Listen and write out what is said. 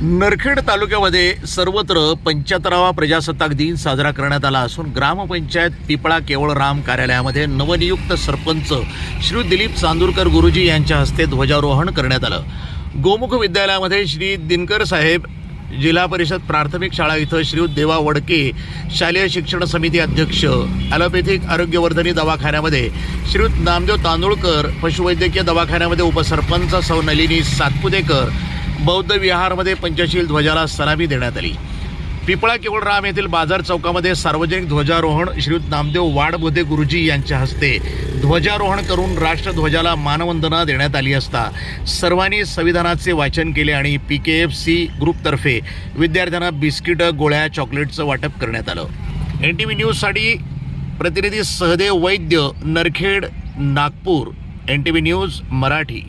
नरखेड तालुक्यामध्ये सर्वत्र पंच्याहत्तरावा प्रजासत्ताक दिन साजरा करण्यात आला असून ग्रामपंचायत पिपळा केवळराम कार्यालयामध्ये नवनियुक्त सरपंच श्री दिलीप चांदूरकर गुरुजी यांच्या हस्ते ध्वजारोहण करण्यात आलं. गोमुख विद्यालयामध्ये श्री दिनकर साहेब जिल्हा परिषद प्राथमिक शाळा इथं श्री देवा वडके शालेय शिक्षण समिती अध्यक्ष ॲलोपॅथिक आरोग्यवर्धनी दवाखान्यामध्ये श्री नामदेव तांदूळकर पशुवैद्यकीय दवाखान्यामध्ये उपसरपंच सौ नलिनी सातपुतेकर बौद्ध विहारमध्ये पंचशील ध्वजाला सलामी देण्यात आली. पिपळा केवळ राम येथील बाजार चौकामध्ये सार्वजनिक ध्वजारोहण श्रीयुत नामदेव वाडबोधे गुरुजी यांच्या हस्ते ध्वजारोहण करून राष्ट्रध्वजाला मानवंदना देण्यात आली असता सर्वांनी संविधानाचे वाचन केले आणि पी के एफ सी ग्रुपतर्फे विद्यार्थ्यांना बिस्किटं गोळ्या चॉकलेटचं वाटप करण्यात आलं. एन टी व्ही न्यूजसाठी प्रतिनिधी Sahadev Vaidya Narkhed Nagpur. N T V news Marathi.